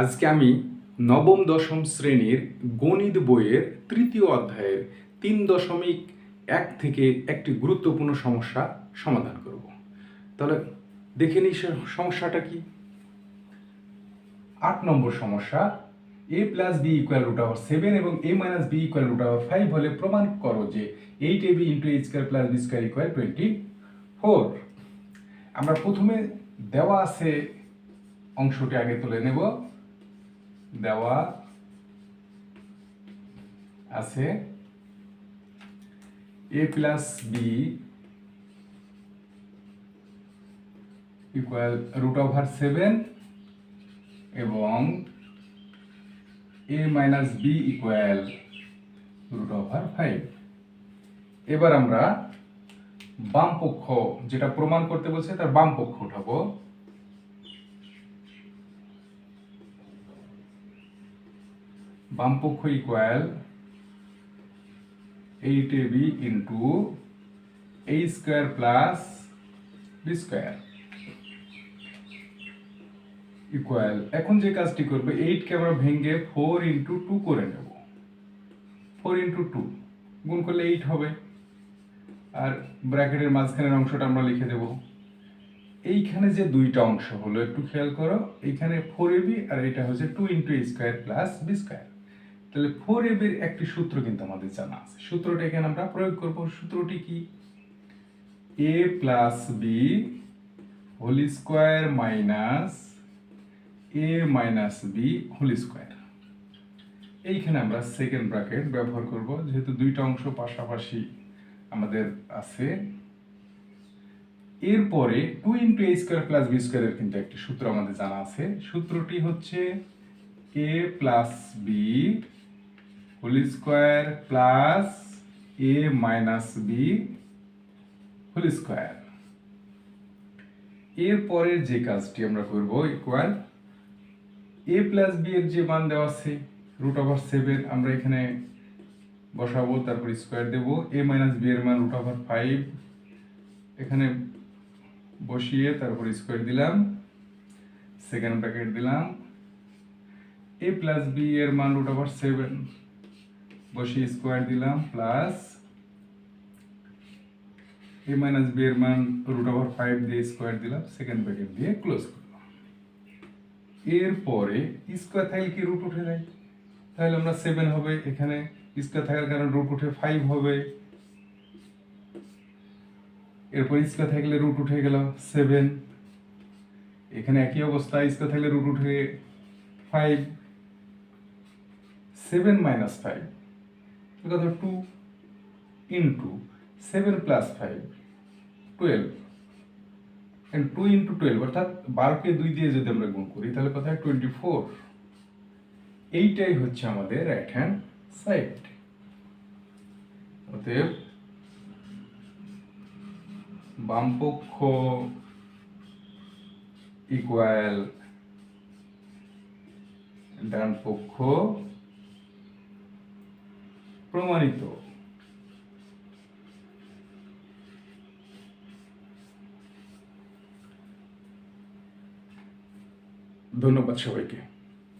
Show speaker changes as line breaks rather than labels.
আজকে আমি নবম দশম শ্রেণির গণিত বইয়ের তৃতীয় অধ্যায়ের তিন দশমিক এক থেকে একটি গুরুত্বপূর্ণ সমস্যা সমাধান করব। তাহলে দেখে নিই সমস্যাটা কি। আট নম্বর সমস্যা, A plus B equal root over seven এবং A minus B equal root over five হলে প্রমাণ করো যে eight A B into H square plus B square equal twenty four. আমরা প্রথমে দেওয়া আছে অংশটি আগে তুলে নেব। দেওয়া আছে। A plus B equal root over seven এবং A minus B equal root over five এবার আমরা বাম পক্ষ যেটা প্রমাণ করতে বলছে, তার বাম পক্ষ উঠাবো। বাম পক্ষ equal eight A B into A square plus B square equal এখন যে কাজটি করবে এইটকে আমরা ভেঙে ফোর ইন্টু টু করে নেব। ফোর ইন্টু টু গুণ করলে এইট হবে। আর ব্র্যাকেটের মাঝখানের অংশটা আমরা লিখে দেব। এইখানে যে দুইটা অংশ হলো, একটু খেয়াল করো, এইখানে ফোর এবি আর এটা হচ্ছে two into A square plus B square তাহলে ফোর এবির একটি সূত্র কিন্তু আমাদের জানা আছে। সূত্রটা এখানে আমরা প্রয়োগ করব। সূত্রটি কি? A plus B whole square minus A minus B whole square এইখানে আমরা সেকেন্ড ব্র্যাকেট ব্যবহার করব। যেহেতু দুইটা অংশ পাশাপাশি আমাদের আছে। এরপরে two into A square plus B স্কোয়ারের কিন্তু একটি সূত্র আমাদের জানা আছে। সূত্রটি হচ্ছে A plus B whole square plus A minus B whole square. এরপরের যে কাজটি আমরা করব ইকুয়াল এ প্লাস বি এর যে মান দেওয়া আছে রুট ওভার সেভেন আমরা এখানে বসাবো, তারপর স্কোয়ার দেব। এ মাইনাস বি এর মান রুট ওভার ফাইভ এখানে বসিয়ে তারপর স্কোয়ার দিলাম সেকেন্ড ব্র্যাকেট দিলাম। এ প্লাস বি এর মান রুট ওভার সেভেন বসিয়ে স্কোয়ার দিলাম প্লাস এ মাইনাস বি এর মান রুট ওভার ফাইভ দিয়ে স্কোয়ার দিলাম সেকেন্ড ব্র্যাকেট দিয়ে ক্লোজ করলাম। এরপরে স্কোয়ার থাকলে কি রুট উঠে যায়? তাহলে আমরা সেভেন হবে, এখানে স্কোয়ার থাকার কারণে রুট উঠে ফাইভ হবে। এরপর স্কোয়ার থাকলে রুট উঠে গেল সেভেন এখানে একই অবস্থা স্কোয়ার থাকলে রুট উঠে ফাইভ সেভেন মাইনাস ফাইভ কত two into seven plus five twelve two into twelve অর্থাৎ বারোকে দুই দিয়ে যদি আমরা গুণ করি, তাহলে কথা হয়? টোয়েন্টি ফোর এইটাই হচ্ছে আমাদের রাইট হ্যান্ড সাইড অতএব বামপক্ষ ইকুয়াল ডান পক্ষ প্রমাণিত। ধন্যবাদ সবাইকে।